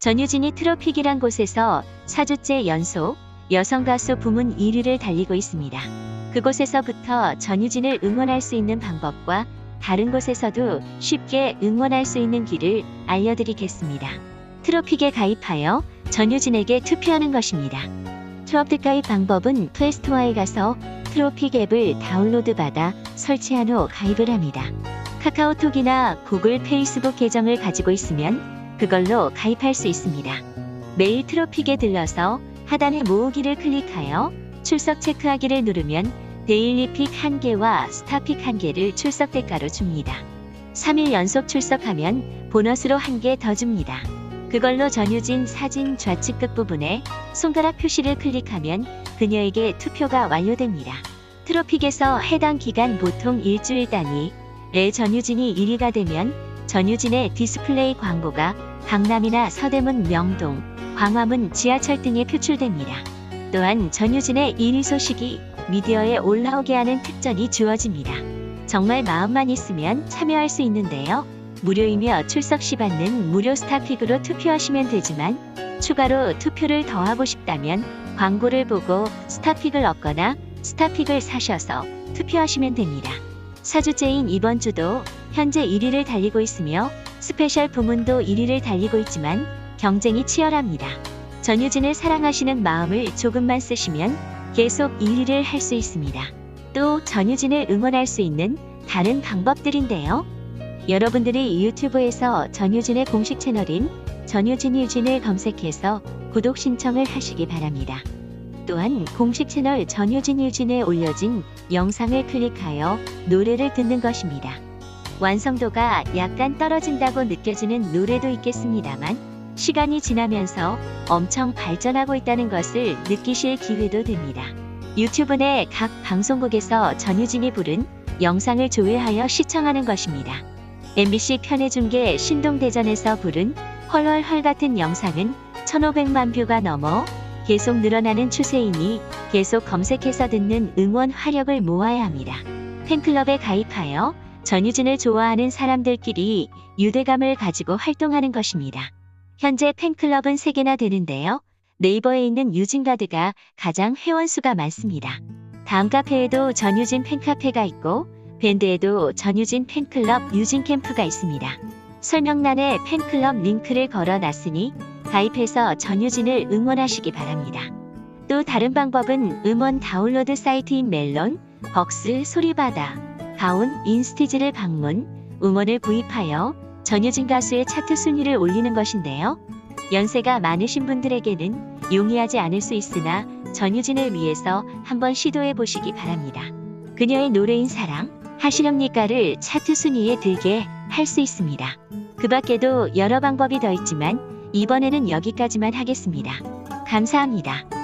전유진이 트로픽이란 곳에서 4주째 연속 여성 가수 부문 1위를 달리고 있습니다. 그곳에서부터 전유진을 응원할 수 있는 방법과 다른 곳에서도 쉽게 응원할 수 있는 길을 알려드리겠습니다. 트로픽에 가입하여 전유진에게 투표하는 것입니다. 트로픽 가입 방법은 플레이스토어에 가서 트로픽 앱을 다운로드 받아 설치한 후 가입을 합니다. 카카오톡이나 구글 페이스북 계정을 가지고 있으면 그걸로 가입할 수 있습니다. 매일 트로픽에 들러서 하단의 모으기를 클릭하여 출석 체크하기를 누르면 데일리 픽 1개와 스타 픽 1개를 출석 대가로 줍니다. 3일 연속 출석하면 보너스로 1개 더 줍니다. 그걸로 전유진 사진 좌측 끝부분에 손가락 표시를 클릭하면 그녀에게 투표가 완료됩니다. 트로픽에서 해당 기간 보통 일주일 단위, 내 전유진이 1위가 되면 전유진의 디스플레이 광고가 강남이나 서대문 명동, 광화문 지하철 등에 표출됩니다. 또한 전유진의 1위 소식이 미디어에 올라오게 하는 특전이 주어집니다. 정말 마음만 있으면 참여할 수 있는데요. 무료이며 출석 시 받는 무료 스타픽으로 투표하시면 되지만 추가로 투표를 더 하고 싶다면 광고를 보고 스타픽을 얻거나 스타픽을 사셔서 투표하시면 됩니다. 4주째인 이번 주도 현재 1위를 달리고 있으며 스페셜 부문도 1위를 달리고 있지만 경쟁이 치열합니다. 전유진을 사랑하시는 마음을 조금만 쓰시면 계속 1위를 할 수 있습니다. 또 전유진을 응원할 수 있는 다른 방법들인데요. 여러분들이 유튜브에서 전유진의 공식 채널인 전유진 유진을 검색해서 구독 신청을 하시기 바랍니다. 또한 공식 채널 전유진 유진에 올려진 영상을 클릭하여 노래를 듣는 것입니다. 완성도가 약간 떨어진다고 느껴지는 노래도 있겠습니다만 시간이 지나면서 엄청 발전하고 있다는 것을 느끼실 기회도 됩니다. 유튜브 내 각 방송국에서 전유진이 부른 영상을 조회하여 시청하는 것입니다. MBC 편의 중계 신동대전에서 부른 헐헐헐 같은 영상은 1500만 뷰가 넘어 계속 늘어나는 추세이니 계속 검색해서 듣는 응원 화력을 모아야 합니다. 팬클럽에 가입하여 전유진을 좋아하는 사람들끼리 유대감을 가지고 활동하는 것입니다. 현재 팬클럽은 3개나 되는데요. 네이버에 있는 유진가드가 가장 회원수가 많습니다. 다음 카페에도 전유진 팬카페가 있고 밴드에도 전유진 팬클럽 유진 캠프가 있습니다. 설명란에 팬클럽 링크를 걸어 놨으니 가입해서 전유진을 응원하시기 바랍니다. 또 다른 방법은 음원 다운로드 사이트인 멜론, 벅스, 소리바다, 가온, 인스티즈를 방문, 음원을 구입하여 전유진 가수의 차트 순위를 올리는 것인데요. 연세가 많으신 분들에게는 용이하지 않을 수 있으나 전유진을 위해서 한번 시도해 보시기 바랍니다. 그녀의 노래인 사랑, 하시렵니까를 차트 순위에 들게 할 수 있습니다. 그 밖에도 여러 방법이 더 있지만 이번에는 여기까지만 하겠습니다. 감사합니다.